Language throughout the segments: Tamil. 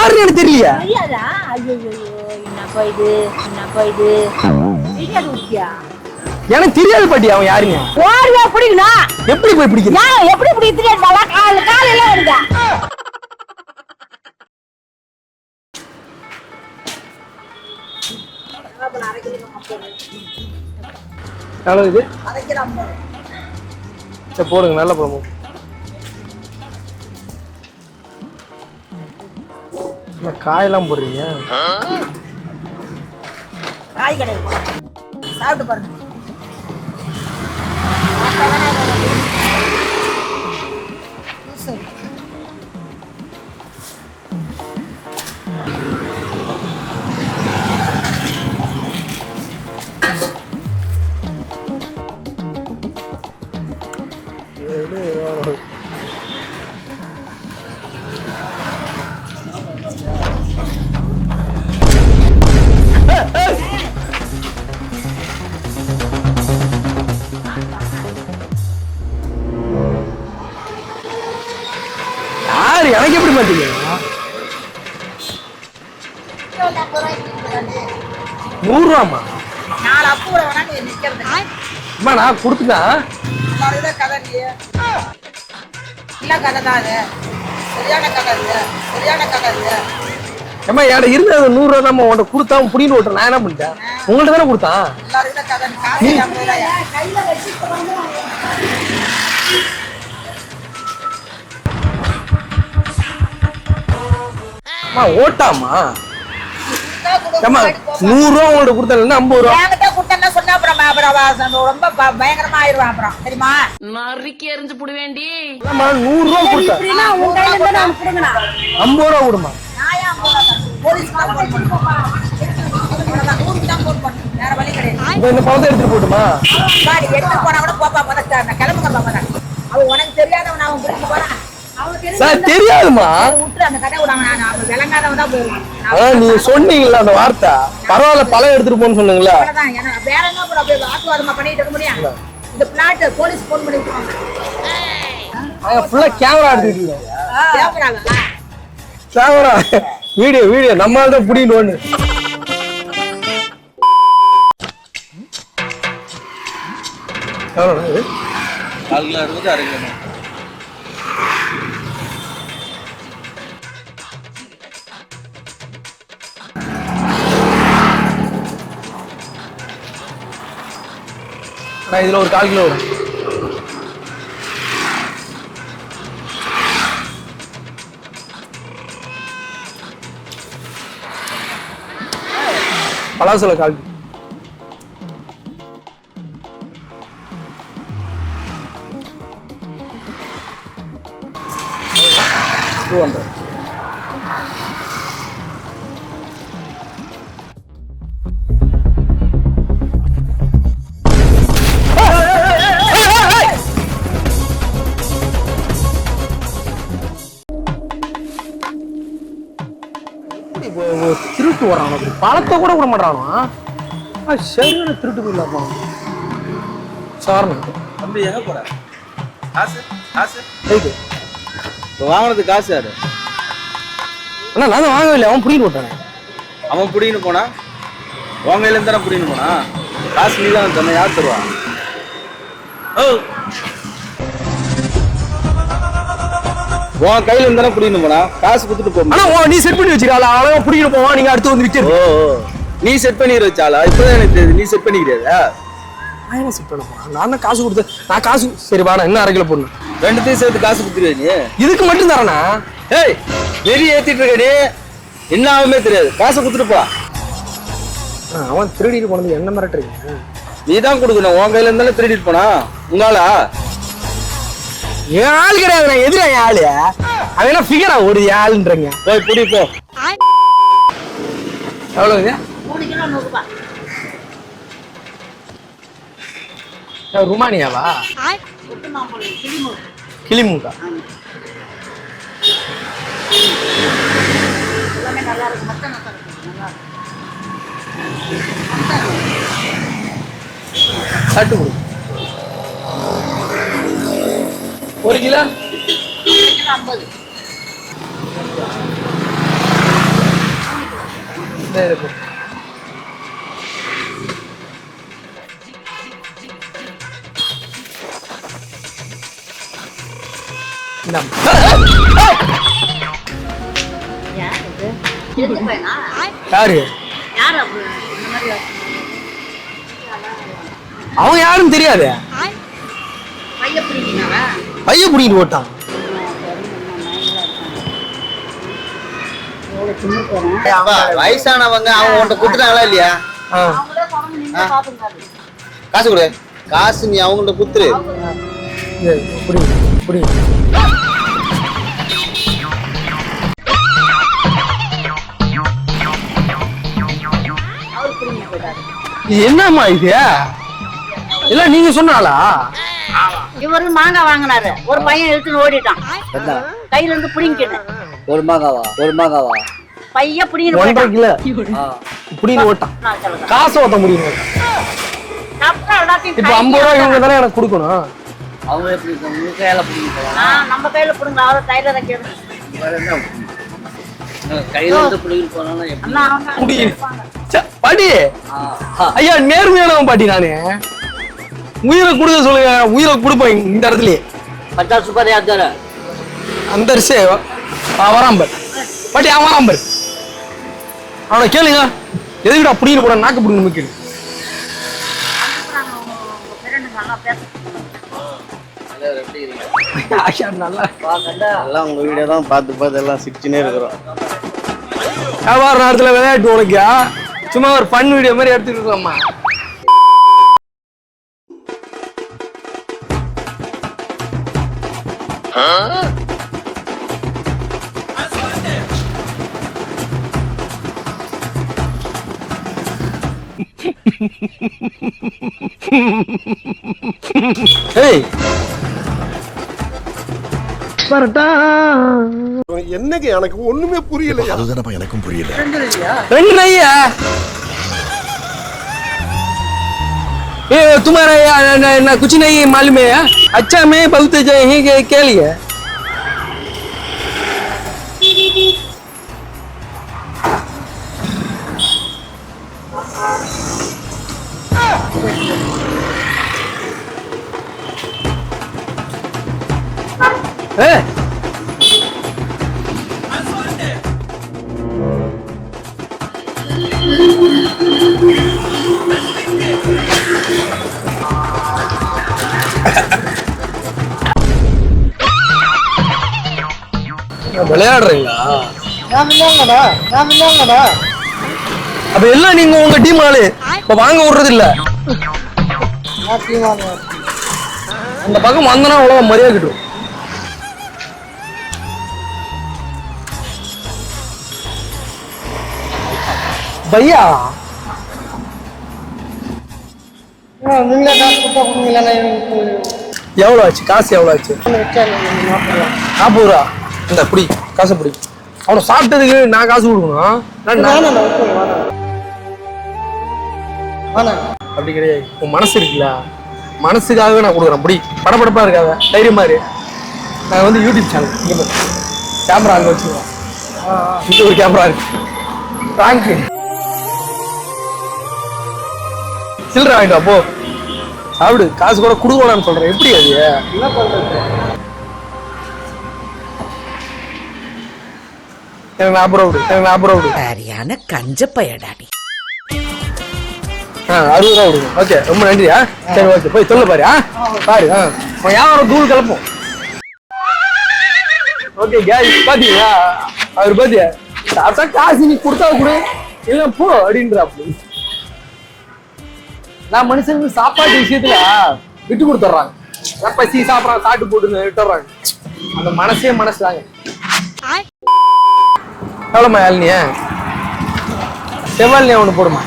யாருன்னு எனக்கு தெரியலையா. தெரியாதா? ஐயோ என்னப்பா இது? என்னப்பா இது? தெரியாது உத்தியா எனக்கு தெரியாது பாட்டி அவன் யாருங்க ஓடுவா பிடிக்கணும் எப்படி போய் பிடிக்கிறது நான் எப்படி பிடிக்க தெரியாதுடா கால் காலையில வருதா? எவ்வளவு இது? சரி போடுங்க நல்ல பழமும் என்ன காயெல்லாம் போடுறீங்க? காய் கிடையாது சாப்பிட்டு பாருங்க. நாலு வேணா நீ நிக்கிறது அம்மா நான் கொடுத்துட்டேன் அதுதான் கதை நீ என்ன கதை தான் அது சரியான கதை இது சரியான கதை இது ஏம்மா என்கிட்ட இருந்த அந்த தான் உன்கிட்ட கொடுத்தா புடின்னு நான் என்ன பண்ணிட்டேன்? உங்கள்கிட்ட தானே கொடுத்தான்? கதை காசு வச்சுட்டு அம்மா ஓட்டாமா ஏம்மா நூறு ரூபா உங்கள்ட்ட கொடுத்தா ஐம்பது ரூபா. கொடுத்தேன்னா சொன்னா அப்புறம் அப்புறம் ரொம்ப ப- பயங்கரமா ஆயிடுவான் அப்புறம். தெரியுமா? நறுக்கி எறிஞ்சு புடுவேண்டி. நூறு ரூபா கொடுங்கண்ணா. ஐம்பது ரூபா கொடுமா இந்த பணத்தை எடுத்துட்டு போட்டுமா? பாடி, எடுத்துட்டு போனா கூட போப்பா முதல்ல, நான் கிளம்புங்கப்பா முதல்ல. அவன் உனக்கு தெரியாதவன் அவன் போறான். சார் தெரியாதுமா அதான் நீங்க சொன்னீங்கல்ல அந்த வார்த்தை. பரவாயில்ல பழம் எடுத்துட்டு போன்னு சொன்னீங்களா? வேற என்ன கூட அப்படியே வாக்குவாதமா பண்ணிட்டு இருக்க முடியும் இந்த பிளாட் போலீஸ் போன் பண்ணி விட்டுருவாங்க. அங்க ஃபுல்லா கேமரா எடுத்துக்கிட்டீங்க. Camera video video. நம்மளால தான் புடின்னு ஒண்ணு. எவ்வளோண்ணா இது? கால் கிலோ அறுபது அரை கிலோ அண்ணா, இதுல ஒரு கால் கிலோ வரும். பலாசல கால் கிலோ. டூ ஹண்ட்ரட் பழத்தை கூட விட மாட்டானோ? சரியான திருட்டு போயிடலாமா? சாரணம் தம்பி எங்க போற? காசு காசு. ரைட்டு இப்போ வாங்கினது காசு யாரு? அண்ணா நான் தான் வாங்கவே இல்லை அவன் புடிங்கிட்டு விட்டானே அவன் புடின்னு போனா? உன் கையில இருந்து தானே புடின்னு போனா? காசு நீ தான் தந்த யார் தருவா? ஓ. உன் கையில இருந்து தானே புடின்னு போனா? காசு கொடுத்துட்டு போ. ஆனா நீ செட் பண்ணி வச்சிருக்காளா அவன் புடிங்கிட்டு போவான் நீங்க அடுத்து வந்து ஓ. நீ செட் பண்ணிக்கிற வச்சாலா இப்பதான் எனக்கு தெரியுது நீ செட் பண்ணிக்கிறியா நான் என்ன செட் பண்ண போறேன் நான் தான் காசு கொடுத்தேன் நான் காசு சரி வாடா இன்னும் அரை கிலோ போடணும் ரெண்டுத்தையும் சேர்த்து காசு கொடுத்துருவே நீ? இதுக்கு மட்டும் தரேனா? ஏய் வெறி ஏத்திட்டு இருக்க நீ. என்ன ஆகுமே தெரியாது. காசை கொடுத்துட்டு போ. அவன் திருடிட்டு போனது என்ன மிரட்டுறீங்க? நீ தான் கொடுக்கணும். உன் கையில இருந்தாலும் திருடிட்டு போனா. உங்காலா என் ஆள் கிடையாது நான் எதிரா என் ஆளு. என்ன ஃபிகரா ஒரு ஆளுன்றீங்க? போய் புடி போ. ஏன் ருமானியாவா? ஒட்டு மாம்பழம் கிளிமூர் ஒரு கிலோ? கிலோ ஐம்பது இந்த இருக்கு. இந்தாம்மா. யார்? அவன் யாருன்னு தெரியாது? பைய பிடிக்கிட்டு போட்டான் வயசானவங்க அவங்க உன்கிட்ட கொடுத்துட்டாங்களா இல்லையா? காசு கொடு. காசு நீ அவங்கள்ட்ட குத்துரு. போயிட்டாரு இது என்னம்மா இது? இல்ல நீங்க சொன்னாலா இவரு மாங்காய் வாங்கினாரு. ஒரு பையன் இழுத்துன்னு ஓடிட்டான். கையில இருந்து பிடிங்கிட்டேன் ஒரு மாங்காவா? ஒரு மாங்காவா? பைய பிடிங்கிட்டு ஒன்றரை கிலோ. இப்படின்னு ஓட்டான். காசு ஓட்ட முடியும்? இப்ப ஐம்பது ரூபா இவங்க தானே எனக்கு கொடுக்கணும். அவங்க எப்படி? உங்க கையால நம்ம கையில பிடுங்க. அவரை கையில ஆஹா. ஐயா நேர்மையானவன் பாட்டி நானு. உயிரை கொடுக்க சொல்லுங்க. உயிரை கொடுப்பேன் இந்த இடத்துல பச்சாஸ் ரூபாய் யார் தர? அந்த அரிசி வரான் பாரு பாட்டி அவன் வரான் பாரு அவனை கேளுங்க. எதுக்குடா புடிங்கிட்டு போட நாக்கு புடிங்க இருக்கிறோம். வியாபார நேரத்துல விளையாட்டு உனக்கு சும்மா ஒரு ஃபன் வீடியோ மாதிரி எடுத்துட்டு இருக்கோம்மா என்னங்க எனக்கு ஒண்ணுமே புரியலையா? அதுதானப்பா எனக்கும் புரியல. ये तुम्हारा ये, न, न, कुछ नहीं मालूम है हाँ? अच्छा मैं बहुत के, के அப்ப எல்லாம் நீங்க உங்க டீம் ஆளு. இப்ப வாங்க விடுறது இல்ல அந்த பக்கம் வந்தனா அவ்வளவு மரியாதை கிட்டும். பையா? எவ்வளோ ஆச்சு? காசு எவ்வளோ ஆச்சு? நாற்பது ரூபா. இந்த புடி காசை புடி அவனை சாப்பிட்டதுக்கு நான் காசு கொடுக்கணும்? அப்படி கிடையாது. உன் மனசு இருக்குல்ல? மனசுக்காகவே நான் கொடுக்குறேன். புடி படபடப்பா இருக்காத. தைரியமா இரு. நான் வந்து யூடியூப் சேனல் இங்க கேமரா அங்கே வச்சுருக்கோம் இங்க ஒரு கேமரா இருக்கு. ஃப்ராங்க் சில்லற வாங்கிட்டு போ. சாப்பிடு. காசு கூட கொடுக்கலாம்னு சொல்றேன். எப்படி அது? என்ன பண்றது? எனக்கு நாற்பது ரூபா எனக்கு நாற்பது ரூபா விடு. சரியான கஞ்ச பயடாடி ஆ அறுபது ரூபா விடுங்க ஓகே ரொம்ப நன்றியா? சரி ஓகே போய் சொல்ல பாரு ஆ? பாரு ஆ. வியாபாரம் தூள் கிளப்போம் ஓகே கேஸ் பாத்தீங்களா? அவர் பாத்தியா? தாத்தா காசு நீ கொடுத்தா கொடு இல்ல போ அப்படின்றாப்ல நான் மனுஷனுக்கு சாப்பாட்டு விஷயத்துல விட்டு கொடுத்துட்றாங்க. பசி சாப்பிட்றான் சாப்பிட்டு போட்டுன்னு விட்டுறாங்க அந்த மனசே மனசு தாங்க எவ்வளோம்மா யாழ்னிய செவ்வாழ்னியா ஒன்று போடுமா?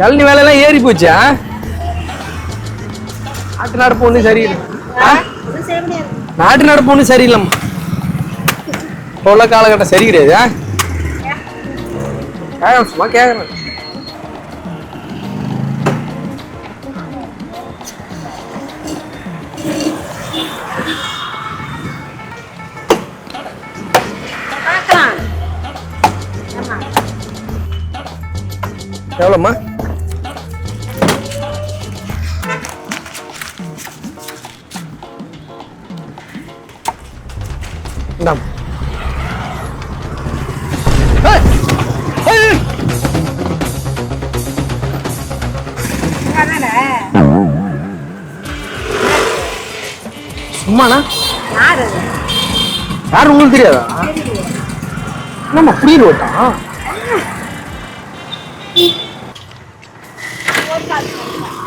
இளநி வேலையெல்லாம் ஏறி போச்சா? நாட்டு நடப்பு ஒன்றும் சரியில்லை. நாட்டு நடப்பு ஒன்றும் சரியில்லைம்மா. இப்போ உள்ள காலகட்டம் சரி கிடையாது சும்மா கேட்குறேன் எவ்வளோம்மா? இந்தாம் சும்மாண்ணா. யாரும் உங்களுக்கு தெரியாதா? என்னம்மா புரியல ஓட்டான்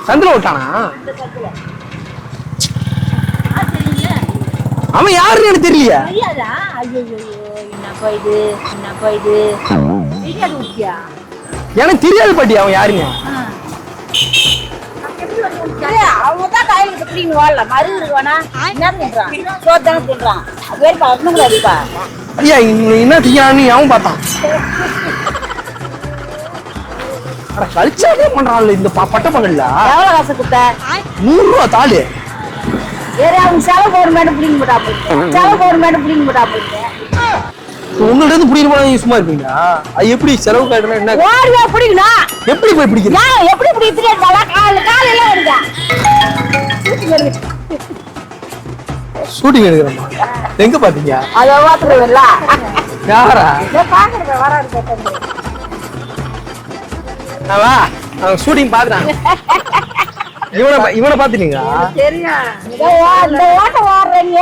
சந்திர ஓட்டானா அவன் யாருன்னு எனக்கு தெரியலையே. எனக்கு தெரியாது பாட்டி அவன் யாருங்க அவங்க தான் கையில எப்படின்னு வாழல? மறு இருவானா என்ன தின்றான்? சோறு தானே தின்றான் அது வேறு ஐயா என்ன திங்கிறான்னு அவன் பார்த்தான். அட கழிச்சாலே பண்றான்ல இந்த ப- பட்ட பகல்ல எவ்வளவு காசு கொடுத்த? நூறு ரூபா தாலு. வேற அவங்க செலவு போட மேடம் பிடிங்க போட்டா போயிட்டு செலவு போட மேடம் பிடிங்க போட்டா போயிட்டு உங்கள்ட்ட இருந்து பிடிக்கிற போனா சும்மா இருப்பீங்களா? அது எப்படி செலவு காட்டுனா என்ன? ஓடுவா பிடிக்கணும்? எப்படி போய் பிடிக்கிறது? நான் எப்படி தெரியாதா கால காலையில வருதா? ஷூட்டிங் எடுக்கிறோமா எங்க பாத்தீங்க? அதை ஓத்துருவில்ல யாரா? பாக்குறேன் வராது வா. ஷூட்டிங் பாக்குறான். இவனை இவனை பாத்துட்டீங்களா ஓ- இந்த ஓட்ட ஓடுறீங்க?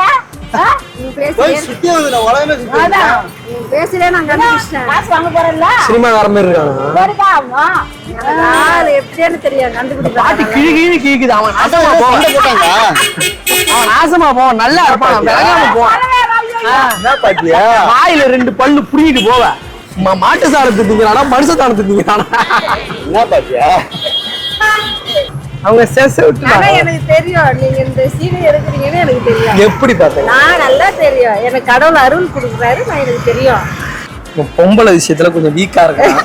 சினிமா வர மாதிரி இருக்கானா? ஆகணும் பாட்டு கிழி கிழி கிழிக்குது. அவன் நாசமா போவான். அவன் நாசமா போவான். நல்லா இருப்பான். அவன் விளங்காம போவான். வாயில ரெண்டு பல்லு புடிங்கிட்டு போவ ம- மாட்டு சாணத்தை திங்கிறானா மனுஷ சாணத்தை திங்கிறானா என்ன பாட்டியா அவங்க செச விட்டுட்டாங்க. எனக்கு தெரியும். நீங்க இந்த சீனை எடுக்கிறீங்கன்னு எனக்கு தெரியும். எப்படி பார்த்தேன் நான் நல்லா தெரியும். எனக்கு கடவுள் அருள் கொடுக்குறாரு நான் எனக்கு தெரியும். பொம்பளை விஷயத்துல கொஞ்சம் வீக்கா இருக்கான்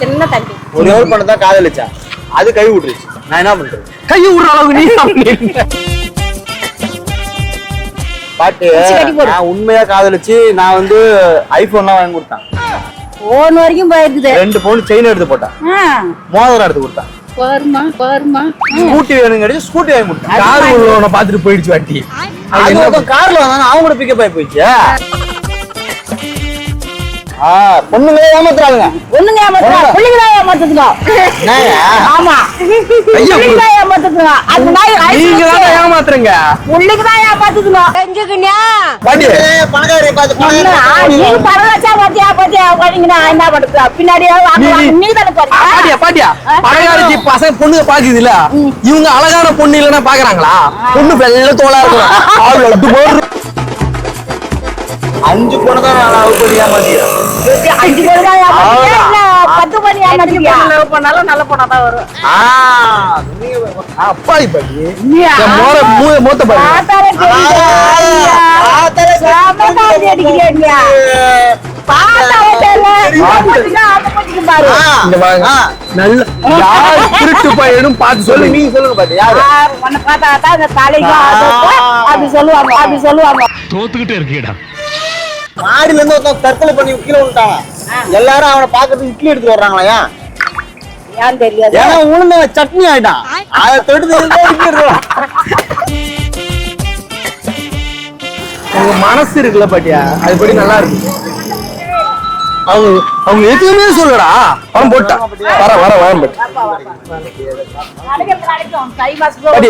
சின்ன தம்பி. ஒரு எவ்வளவு பண்ண தான் காதலிச்சா? அது கை விட்டுருச்சு நான் என்ன பண்றது? கை விடுற அளவுக்கு நீ. பாட்டு. நான் உண்மையா காதலிச்சு நான் வந்து ஐபோன்லாம் வாங்கி கொடுத்தேன். போன் வரைக்கும் போயிருக்குது. ரெண்டு பவுன் செயின் எடுத்து போட்டான். மோதிரம் எடுத்து கொடுத்தான். பாருமா பாருமா. ஸ்கூட்டி வேணுங்க அடிச்சு ஸ்கூட்டி வாங்கி கொடுத்தான். கார் பார்த்துட்டு போயிடுச்சு வாட்டி அது கார்ல வந்தாங்க அவங்க கூட பிக்கப் ஆகி போயிடுச்சு? பொண்ணுங்களே ஏமாத்துறாங்க ஒண்ணுங்க ஏமாத்துறா பிள்ளைங்க தான் ஏமாத்துதுங்க? ஆமா. பிள்ளைங்க தான் ஏமாத்துதுங்க. அந்த நாய் நீங்க தான் ஏமாத்துறீங்க. பிள்ளைங்க தான் ஏமாத்துதுங்க. பணக்காரி நீ பரவாச்சா பாத்தியா பாத்தியா பாத்தீங்கன்னா என்ன பண்றது? பின்னாடி வாங்குவாங்க நீ தானே பாத்தியா பாட்டியா பாட்டியா பணக்காரச்சி பசங்க பொண்ணுங்க பாக்குது இல்ல இவங்க அழகான பொண்ணு இல்லைன்னா பாக்குறாங்களா? பொண்ணு வெள்ள தோலா இருக்கும். அஞ்சு பொண்ணு தான் நான் லவ் பண்ணி ஏமாத்திக்கிறேன் அஞ்சு தான் பத்து லவ் பண்ணாலும் நல்ல பொண்ணா தான் வரும். ஆ அப்பாடி மோர மூத்த அடிக்கிறியா நீ? தெரியல. நல்ல யார் திருட்டு பையனும் பார்த்து சொல்லு. சொல்லு நீங்க சொல்லுங்க பாட்டி யாரு? உன்னை பார்த்தா தான் தலைக்கும் அதுக்கும் அப்படி சொல்லுவாங்க அப்படி சொல்லுவாங்க. மாடியில இருந்து ஒருத்தன் தற்கொலை பண்ணி கீழே விட்டாங்க எல்லாரும் அவனை பாக்கிறதுக்கு இட்லி எடுத்து வர்றாங்களா ஏன்? தெரியாது. ஏன்னா உளுந்த சட்னி ஆயிட்டான் அதை தொட்டு இட்லி எடுத்துருவான் உங்க மனசு இருக்குல்ல பாட்டியா? அது படி நல்லா இருக்கு. அவங்க அவங்க எதுவுமே சொல்லடா பணம் போட்டான். வர வர வர பாட்டி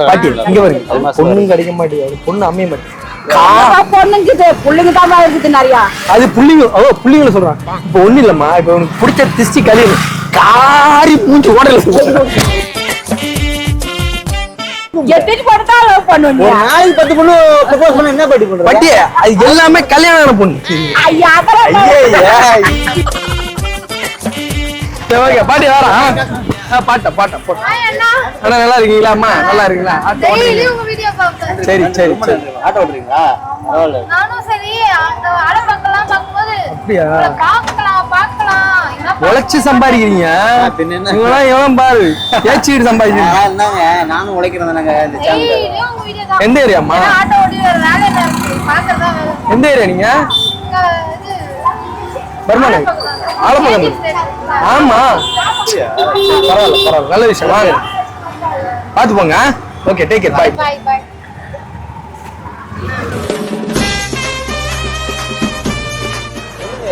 பாட்டி இங்க பாருங்க. பொண்ணும் கிடைக்க மாட்டேங்குது. பொண்ணு அமைய மாட்டேங்குது. ஆமா, பொண்ணுங்குது புள்ளைங்க தான் இருக்குது நிறையா. அது புள்ளிங்க ஓ புள்ளிங்களை சொல்றான் இப்போ ஒண்ணு இல்லம்மா இப்போ உனக்கு பிடிச்ச கழிவு. காரி மூஞ்சி ஓடல. எத்திட்டு போட்டு தான் love பண்ணுவ ஒரு நீ. நாளைக்கு பத்து பொண்ணு பண்ண என்ன பாட்டி பண்ற பாட்டி அது எல்லாமே கல்யாணமான பொண்ணு. ஐயா, அதெல்லாம் ஐயே சரி ஓகே பாட்டி வரா பாட்டா பாட்டா போட்டா அண்ணா. நல்லா இருக்கீங்களா? அம்மா நல்லா இருக்கீங்களா? ஆட்டோ ஓட்டுறீங்களா? உங்க வீடியோ பார்ப்பேன். சரி சரி சரி. ஆட்டோ ஓட்டுறீங்களா? பரவாயில்ல. நானும் சரி அந்த அடப்பக்கெல்லாம் பார்க்கும்போது அப்படியா? பார்க்கலாம் பார்க்கலாம். என்ன உழைச்சு சம்பாதிக்கிறீங்க? பின்ன என்ன? இவங்களாம் எவன் பாரு? ஏச்சிட்டு சம்பாதிக்கிறீங்க. என்னங்க நானும் உழைக்கிறேன் எந்த ஏரியாம்மா எந்த ஏரியா நீங்க? வருமானம் ஆலமகம் ஆமா. பரவாயில்ல பரவாயில்ல. நல்ல விஷயம். வாங்க. பார்த்து போங்க ஓகே டேக் கேர் பாய்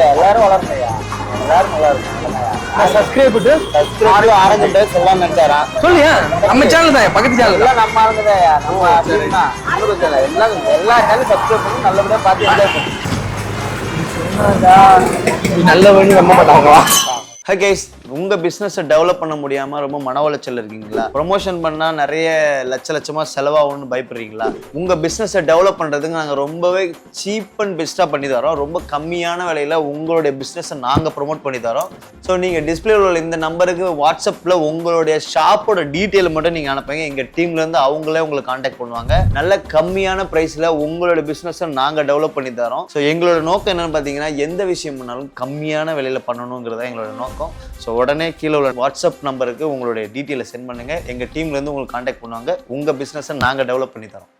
எல்லாரும் வளரணையா எல்லாரும் நல்லா இருக்கும் சப்ஸ்கிரைப் ஆரம்பிட்டு சொல்லாம நினைச்சாரா சொல்லியா நம்ம சேனல் தான் பக்கத்து சேனல் எல்லாம் நம்ம ஆளுங்கதான் நம்ம எல்லாம் எல்லா சேனலும் சப்ஸ்கிரைப் பண்ணி நல்லபடியா பார்த்து என்ஜாய் பண்ணு நல்ல வழி நம்ப மாட்டாங்களா? ஹை கைஸ் உங்க பிஸ்னஸை டெவலப் பண்ண முடியாம ரொம்ப மன உளைச்சல் இருக்கீங்களா? ப்ரொமோஷன் பண்ணா நிறைய லட்ச லட்சமா செலவாகும்னு பயப்படுறீங்களா? உங்க பிஸ்னஸை டெவலப் பண்றதுக்கு நாங்க ரொம்பவே சீப் அண்ட் பெஸ்டா பண்ணி தரோம். ரொம்ப கம்மியான விலையில உங்களுடைய பிஸ்னஸை நாங்க ப்ரொமோட் பண்ணி தரோம். ஸோ நீங்க டிஸ்பிளே உள்ள இந்த நம்பருக்கு வாட்ஸ்அப்ல உங்களுடைய ஷாப்போட டீட்டெயில் மட்டும் நீங்க அனுப்புங்க. எங்க டீம்ல இருந்து அவங்களே உங்களுக்கு காண்டாக்ட் பண்ணுவாங்க. நல்ல கம்மியான பிரைஸ்ல உங்களோட பிஸ்னஸை நாங்க டெவலப் பண்ணி தரோம். ஸோ எங்களோட நோக்கம் என்னன்னு பார்த்தீங்கன்னா எந்த விஷயம் பண்ணாலும் கம்மியான விலையில பண்ணணுங்கிறத எங்களோட நோக்கம். ஸோ உடனே கீழே உள்ள வாட்ஸ்அப் நம்பருக்கு உங்களுடைய டீட்டெயிலை சென்ட் பண்ணுங்கள் எங்கள் டீம்லேருந்து உங்களுக்கு காண்டாக்ட் பண்ணுவாங்க. உங்கள் பிஸ்னஸை நாங்கள் டெவலப் பண்ணி தரோம்.